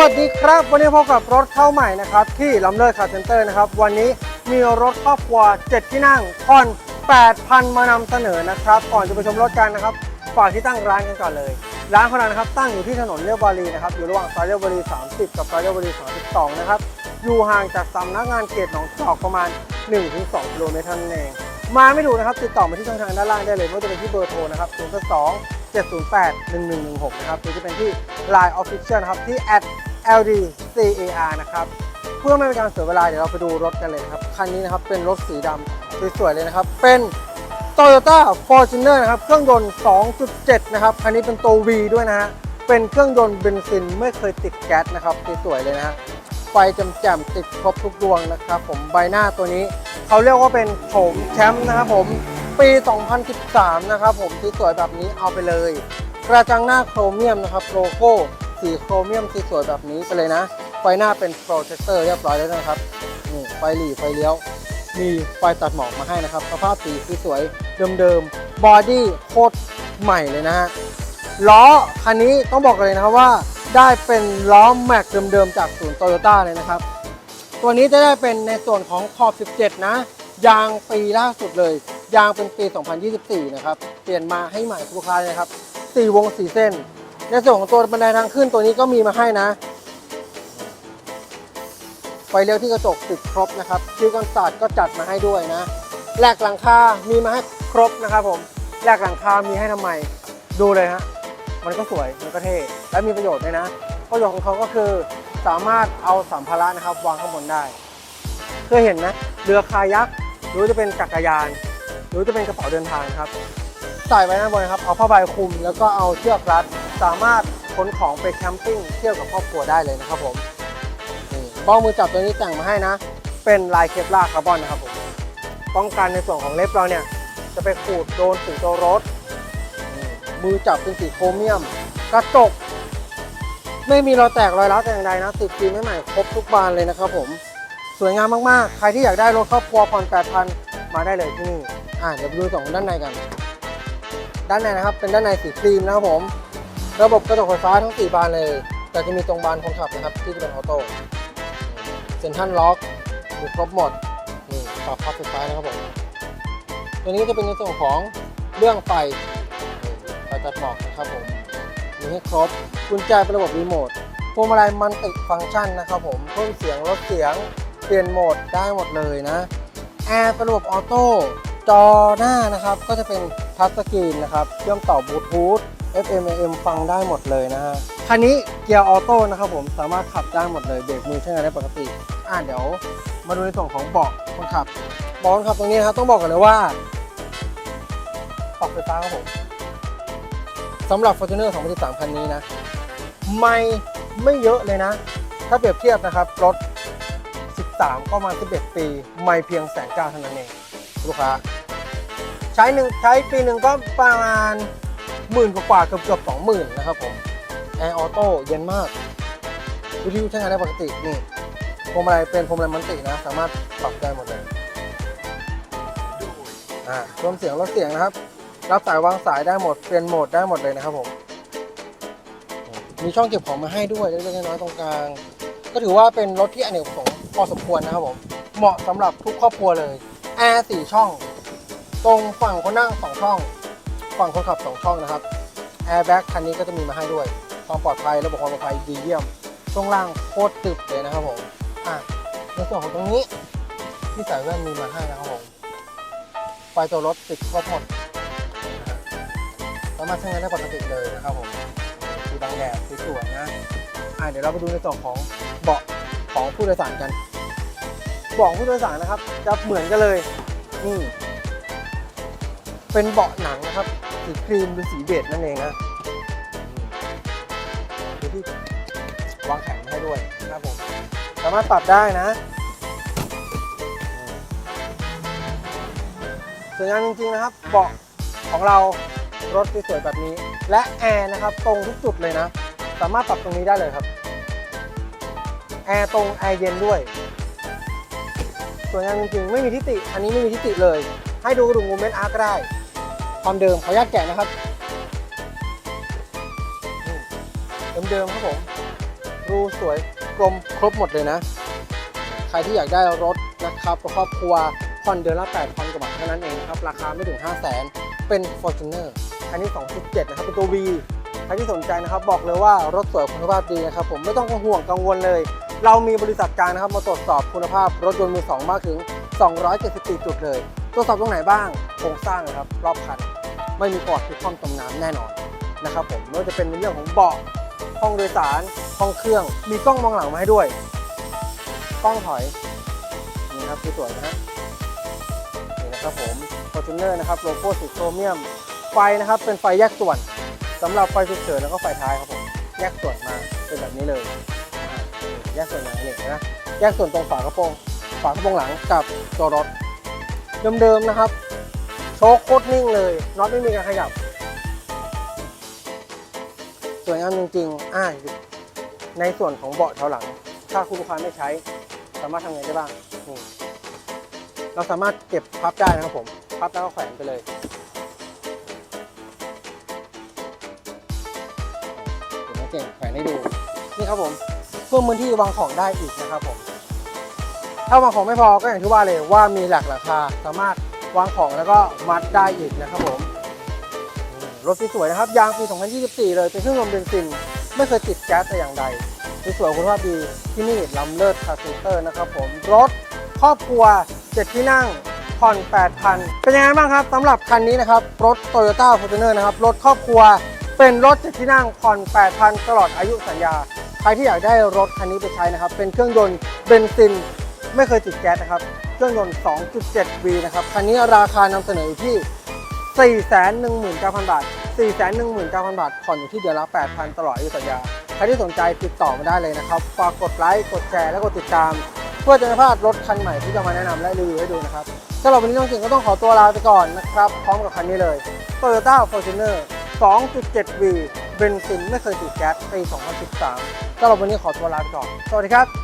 วัสดีครับ วันนี้พบกับรถเข้าใหม่นะครับ ที่ลำเลิศคาร์เซนเตอร์นะครับ วันนี้มีรถครอบครัว 7 ที่นั่งผ่อน 8,000 มานำเสนอนะครับ ก่อนจะไปชมรถกันนะครับฝากที่ตั้งร้านกันก่อนเลย ร้านของเรานะครับตั้งอยู่ที่ถนนเลียวบารีนะครับอยู่ระหว่างซอยเลียวบารี 30 กับซอยเลียวบารี 32 นะครับอยู่ห่างจากสำนักงานเขตหนองจอกประมาณ 1-2กิโลเมตรเท่านั้นเองมาไม่ถูกนะครับติดต่อมาที่ช่องทางด้านล่างได้เลยไม่ว่าจะเป็นที่เบอร์โทรนะครับ02 708 1116 นะครับหรือจะเป็นที่ Line Official นะครับที่ @ldcar นะครับเพื่อไม่เป็นการเสียเวลาเดี๋ยวเราไปดูรถกันเลยครับคันนี้นะครับเป็นรถสีดำสวยๆเลยนะครับ เป็น Toyota Fortuner นะครับเครื่องยนต์ 2.7 นะครับคันนี้เป็นตัว V ด้วยนะฮะเป็นเครื่องยนต์เบนซินไม่เคยติดแก๊สนะครับสวยๆเลยนะฮะไฟแจ่มๆติดครบทุกดวงนะครับ ผมใบหน้าตัวนี้เขาเรียกว่าเป็นโฉมแชมป์นะครับผมปี 2013 นะครับผมสวยแบบนี้เอาไปเลย กระจังหน้าโครเมียมนะครับโลโก้ สีโครเมียมที่สวยแบบนี้ไปเลยนะ ไฟหน้าเป็นโปรเจคเตอร์เรียบร้อยแล้วนะครับนี่ไฟหลีไฟเลี้ยว มีไฟตัดหมอกมาให้นะครับ สภาพสีคือสวยเดิมๆบอดี้โคตรใหม่เลยนะฮะล้อคันนี้ต้องบอกเลยนะครับว่าได้เป็นล้อแม็กเดิมๆจากศูนย์โตโยต้าเลยนะครับ ตัวนี้จะได้เป็นในส่วนของขอบ 17 นะ ยางปีล่าสุดเลย ยางเป็นปี 2024 นะครับ เปลี่ยนมาให้ใหม่ลูกค้าเลยครับ 4 วง 4 เส้น ในส่วนของตัวบันไดทางขึ้นตัวนี้ก็มีมาให้นะไฟเลี้ยวที่กระจกติดครบนะครับคิ้วกันศาสตร์ก็จัดมาให้ด้วยนะแหลกหลังคา มีมาให้ครบนะครับผมแหลกหลังคา มีให้ทำไม ดูเลยฮะ มันก็สวย มันก็เท่ และมีประโยชน์ด้วยนะ ประโยชน์ของเขาก็คือสามารถเอาสัมภาระนะครับ วางข้างบนได้ เคยเห็นนะ เรือคายัก หรือจะเป็นจักรยาน หรือจะเป็นกระเป๋าเดินทางครับ ใส่ไว้ด้านบนนะครับ เอาผ้าใบคลุม แล้วก็เอาเชือกรัด สามารถขนของไปแคมปิ้งเที่ยวกับครอบครัวได้เลยนะครับผมนี่บ้องมือจับตัวนี้แต่งมาให้นะ เป็นลายเคปลาร์คาร์บอนนะครับผมป้องกันในส่วนของเล็บเราเนี่ยจะไปขูดโดนสีตัวรถ มือจับเป็นสีโครเมียม กระจกไม่มีรอยแตกรอยร้าวแต่อย่างใดนะติดฟิล์มใหม่ครบทุกบานเลยนะครับผม สวยงามมากๆ ใครที่อยากได้รถครอบครัวผ่อน8,000 มาได้เลยที่นี่อ่าเดี๋ยวไปดูสองด้านในกัน ด้านในนะครับเป็นด้านในสีครีมนะครับผม ระบบกระจกไฟฟ้าทั้ง 4 บานเลย แต่จะมีตรงบานคนขับนะครับ ที่จะเป็นออโต้เซ็นทรัลล็อกมีครบหมดนี่ปรับพับไฟฟ้านะครับผมตัวนี้ก็จะเป็นในส่วนของเรื่องไฟไฟตัดหมอกนะครับผมมีให้ครบกุญแจเป็นระบบรีโมทพวงมาลัยมันติฟังก์ชันนะครับผมเพิ่มเสียงลดเสียงเปลี่ยนโหมดได้หมดเลยนะแอร์เป็นระบบออโต้จอหน้านะครับ ก็จะเป็นทัชสกรีนนะครับเชื่อมต่อบลูทูธ FM AM ฟังได้หมดเลยนะฮะ คันนี้เกียร์ออโต้นะครับผม สามารถขับได้หมดเลย เบรกมือใช้งานได้ปกติ อ่าเดี๋ยวมาดูในส่วนของเบาะคนขับเบาะคนขับตรงนี้นะครับต้องบอกกันเลยว่าปรับไฟฟ้าครับผมสำหรับ Fortuner 2013 คันนี้นะ ไม่ไม่เยอะเลยนะ ถ้าเปรียบเทียบนะครับ รถ 13 ก็ประมาณ11 ปี ไม่เพียงแสนเก้าเท่านั้นเอง ลูกค้า ใช้หนึ่งใช้ปีหนึ่งก็ประมาณ หมื่นกว่าเกือบเกือบสองหมื่นนะครับผมแอร์ออโต้เย็นมาก วิทยุใช้งานได้ปกตินี่พวงมาลัยเป็นพวงมาลัยมันตินะ สามารถปรับได้หมดเลยอ่าเพิ่มเสียงลดเสียงนะครับ รับสายวางสายได้หมดเปลี่ยนโหมดได้หมดเลยนะครับผมมีช่องเก็บของมาให้ด้วยเล็กๆน้อยๆตรงกลาง ก็ถือว่าเป็นรถที่อเนกประสงค์พอสมควรนะครับผมเหมาะสำหรับทุกครอบครัวเลยแอร์สี่ช่อง ตรงฝั่งคนนั่งสองช่อง ฝั่งคนขับสองช่องนะครับแอร์แบ็กคันนี้ก็จะมีมาให้ด้วย ความปลอดภัยระบบความปลอดภัยดีเยี่ยม ช่วงล่างโคตรตึบเลยนะครับผมอะในส่วนของตรงนี้ที่ใส่แว่นมีมาให้นะครับผมไฟตัวรถติดครบหมดนสามารถใช้งานได้ปกติเลยนะครับผมมีบางแดดสวยๆนะอะเดี๋ยวเราไปดูในส่วนของเบาะของผู้โดยสารกันเบาะผู้โดยสารนะครับจะเหมือนกันเลยนี่เป็นเบาะหนังนะครับ สีครีมหรือสีเบจนั่นเองนะดูที่วางแข็งให้ด้วยนะครับผม สามารถปรับได้นะสวยงามจริงๆนะครับเบาะของเรารถสวยๆแบบนี้ และแอร์นะครับตรงทุกจุดเลยนะ สามารถปรับตรงนี้ได้เลยครับแอร์ตรงแอร์เย็นด้วยสวยงามจริงๆไม่มีทิฏฐิอันนี้ไม่มีทิฏฐิเลย ให้ดูกระดุมมูเมนต์อาร์ก็ได้ ความเดิมขออนุญาตแกะนะครับเดิมๆครับผม รูสวยกลมครบหมดเลยนะ ใครที่อยากได้รถนะครับครอบครัวผ่อนเดือนละ 8,000 กว่าบาทเท่านั้นเองครับ ราคาไม่ถึง 5 0 0 0 0 0 เป็น Fortuner คันนี้2.7 นะครับ เป็นตัว V ใครที่สนใจนะครับ บอกเลยว่ารถสวยคุณภาพดีนะครับผมไม่ต้องห่วงกังวลเลย เรามีบริษัทกลางนะครับ มาตรวจสอบคุณภาพรถยนต์มือสองมากถึง 274 จุดเลย ตรวจสอบตรงไหนบ้างโครงสร้างนะครับรอบคัน ไม่มีปอดที่คว่ำจมน้ำแน่นอนนะครับผมไม่ว่าจะเป็นในเรื่องของเบาะห้องโดยสารห้องเครื่อง มีกล้องมองหลังมาให้ด้วยกล้องถอยนี่ครับสวยๆนะฮะนี่นะครับผม Fortuner นะครับโลโก้สีโครเมียม ไฟนะครับเป็นไฟแยกส่วนสำหรับไฟฉุกเฉินแล้วก็ไฟท้ายครับผมแยกส่วนมาเป็นแบบนี้เลย แยกส่วนมาเนี่ยนะแยกส่วนตรงฝากระโปรงฝากระโปรงหลังกับตัวรถเดิมๆนะครับ โชคโคตรนิ่งเลยน็อตไม่มีการขยับ สวยงามจริงๆอ่าในส่วนของเบาะแถวหลัง ถ้าคุณลูกค้าไม่ใช้ สามารถทำไงได้บ้างนี่เราสามารถเก็บพับได้นะครับผมพับแล้วก็แขวนไปเลยเดี๋ยวน้องเก่งแขวนให้ดูนี่ครับผมเพิ่มพื้นที่วางของได้อีกนะครับผม ถ้าวางของไม่พอก็อย่างที่ว่าเลยว่ามีหลักราคาสามารถ วางของแล้วก็มัดได้อีกนะครับผม รถสวยๆนะครับ ยางปี 2024 เลยเป็นเครื่องยนต์เบนซิน ไม่เคยติดแก๊สแต่อย่างใดสวยๆคุณภาพดีที่นี่ลำเลิศคาร์เซนเตอร์นะครับผม รถครอบครัว 7 ที่นั่งผ่อน8,000 เป็นยังไงบ้างครับสำหรับคันนี้นะครับ รถ Toyota Fortuner นะครับ รถครอบครัวเป็นรถ 7 ที่นั่งผ่อน8,000 ตลอดอายุสัญญา ใครที่อยากได้รถคันนี้ไปใช้นะครับ เป็นเครื่องยนต์เบนซิน ไม่เคยติดแก๊สนะครับ เครื่องยนต์ 2.7V นะครับ คันนี้ราคานำเสนออยู่ที่ 419,000 บาท 419,000 บาท ผ่อนอยู่ที่เดือนละ 8,000 ตลอดอายุสัญญา ใครที่สนใจติดต่อมาได้เลยนะครับ ฝากกดไลค์ กดแชร์ และกดติดตาม เพื่อจะไม่พลาดรถคันใหม่ที่จะมาแนะนำและรีวิวให้ดูนะครับสำหรับวันนี้น้องเก่งก็ต้องขอตัวลาไปก่อนนะครับ พร้อมกับคันนี้เลย Toyota Fortuner 2.7V เบนซินไม่เคยติดแก๊สปี 2013สำหรับวันนี้ขอตัวลาไปก่อน สวัสดีครับ